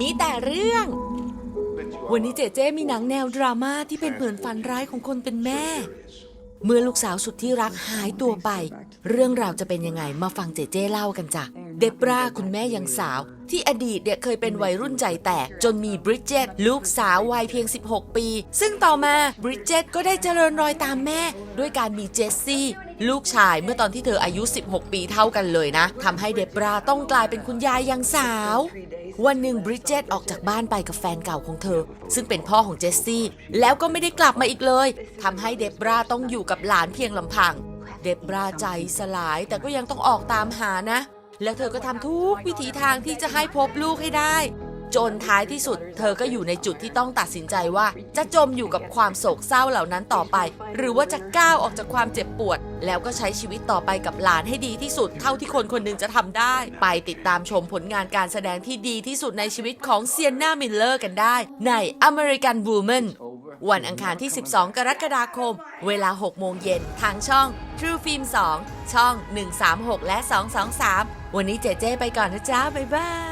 มีแต่เรื่อง วันนี้เจเจมีหนังแนวดราม่าที่เป็นเหมือนฝันร้ายของคนเป็นแม่ เมื่อลูกสาวสุดที่รักหายตัวไป เรื่องราวจะเป็นยังไงมาฟังเจเจเล่ากันจ้ะ เดบราคุณแม่ยังสาว ที่อดีตเนี่ยเคยเป็นวัยรุ่นใจแตก จนมีบริดเจตลูกสาววัยเพียง 16 ปี ซึ่งต่อมาบริดเจตก็ได้เจริญรอยตามแม่ ด้วยการมีเจสซี่ ลูกชายเมื่อตอนที่เธออายุ 16 ปีเท่ากันเลยนะทำให้เดบราต้องกลายเป็นคุณยายยังสาว วันหนึ่งบริดเจตออกจากบ้านไปกับแฟนเก่าของเธอ ซึ่งเป็นพ่อของเจสซี่ แล้วก็ไม่ได้กลับมาอีกเลยทำให้เดบราต้องอยู่กับหลานเพียงลำพัง เดบราใจสลายแต่ก็ยังต้องออกตามหานะ แล้วเธอก็ทำทุกวิถีทางที่จะให้พบลูกให้ได้ จนท้ายที่สุด เธอก็อยู่ในจุดที่ต้องตัดสินใจว่า จะจมอยู่กับความโศกเศร้าเหล่านั้นต่อไป หรือว่าจะก้าวออกจากความเจ็บปวด แล้วก็ใช้ชีวิตต่อไปกับหลานให้ดีที่สุด เท่าที่คนคนหนึ่งจะทำได้ ไปติดตามชมผลงานการแสดงที่ดีที่สุดในชีวิตของเซียนนามิลเลอร์กันได้ ใน American Woman วันอังคารที่ 12 กรกฎาคม เวลา 6 โมงเย็นทางช่อง True Film 2 ช่อง 136 และ 223 วันนี้เจเจไปก่อนนะจ๊ะบ๊ายบาย